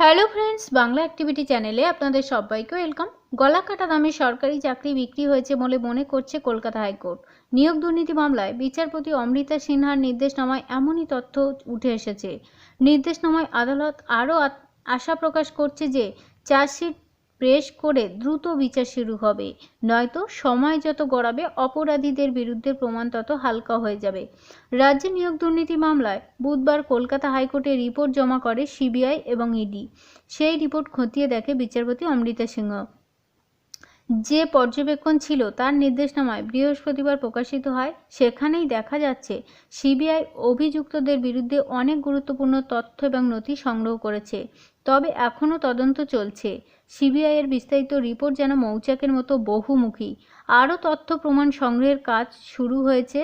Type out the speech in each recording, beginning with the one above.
Hello friends Bangla activity চ্যানেলে আপনাদের সবাইকে ওয়েলকাম গলা কাটা দামে সরকারি চাকরি বিক্রি হয়েছে বলে মনে করছে কলকাতা হাইকোর্ট। নিয়োগ দুর্নীতি মামলায় বিচারপতি অমৃতা সিনহার নির্দেশনামায় এমনই তথ্য উঠে এসেছে। নির্দেশনামায় আদালত আরও আশা প্রকাশ করছে যে চার্জশিট প্রেস করে দ্রুত বিচার শুরু হবে। নয়তো সময় যত গড়াবে, অপরাধীদের বিরুদ্ধে প্রমাণ তত হালকা হয়ে যাবে। রাজ্যে নিয়োগ দুর্নীতি মামলায় বুধবার কলকাতা হাইকোর্টে রিপোর্ট জমা করে সিবিআই এবং ইডি। সেই রিপোর্ট খতিয়ে দেখে বিচারপতি অমৃতা সিংহ। যে পর্যবেক্ষণ ছিল তার নির্দেশনামায় বৃহস্পতিবার প্রকাশিত হয়, সেখানেই দেখা যাচ্ছে সিবিআই অভিযুক্তদের বিরুদ্ধে অনেক গুরুত্বপূর্ণ তথ্য এবং নথি সংগ্রহ করেছে। তবে এখনও তদন্ত চলছে। সিবিআই এর বিস্তারিত রিপোর্ট যেন মৌচাকের মতো বহুমুখী। আরও তথ্য প্রমাণ সংগ্রহের কাজ শুরু হয়েছে।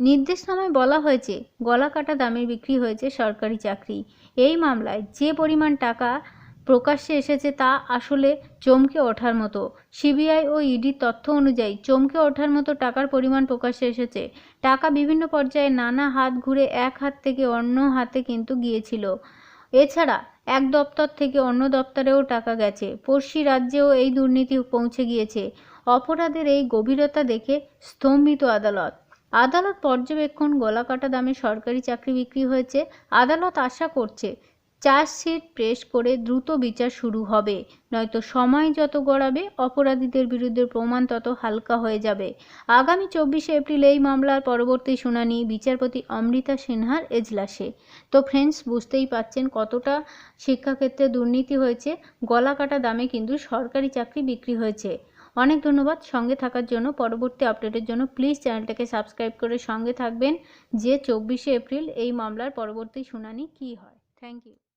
নির্দেশনামায় বলা হয়েছে গলা কাটা দামে বিক্রি হয়েছে সরকারি চাকরি। এই মামলায় যে পরিমাণ টাকা প্রকাশ্যে এসেছে তা আসলে চমকে ওঠার মতো। সিবিআই ও ইডির তথ্য অনুযায়ী চমকে ওঠার মতো টাকার পরিমাণ প্রকাশ্যে এসেছে। টাকা বিভিন্ন পর্যায়ে নানা হাত ঘুরে এক হাত থেকে অন্য হাতে কিন্তু গিয়েছিল। এছাড়া এক দপ্তর থেকে অন্য দপ্তরেও টাকা গেছে। পড়শি রাজ্যেও এই দুর্নীতি পৌঁছে গিয়েছে। অপরাধের এই গভীরতা দেখে স্তম্ভিত আদালত। আদালত পর্যবেক্ষণ গলাকাটা দামে সরকারি চাকরি বিক্রি হয়েছে। আদালত আশা করছে চার্জশিট প্রেস করে দ্রুত বিচার শুরু হবে। নয়তো সময় যত গড়াবে, অপরাধীদের বিরুদ্ধে প্রমাণ তত হালকা হয়ে যাবে। আগামী চব্বিশে এপ্রিল এই মামলার পরবর্তী শুনানি বিচারপতি অমৃতা সিনহার এজলাসে। তো ফ্রেন্ডস, বুঝতেই পাচ্ছেন কতটা শিক্ষাক্ষেত্রে দুর্নীতি হয়েছে। গলা কাটা দামে কিন্তু সরকারি চাকরি বিক্রি হয়েছে। অনেক ধন্যবাদ সঙ্গে থাকার জন্য। পরবর্তী আপডেটের জন্য প্লিজ চ্যানেলটাকে সাবস্ক্রাইব করে সঙ্গে থাকবেন যে চব্বিশে এপ্রিল এই মামলার পরবর্তী শুনানি কী হয়। Thank you.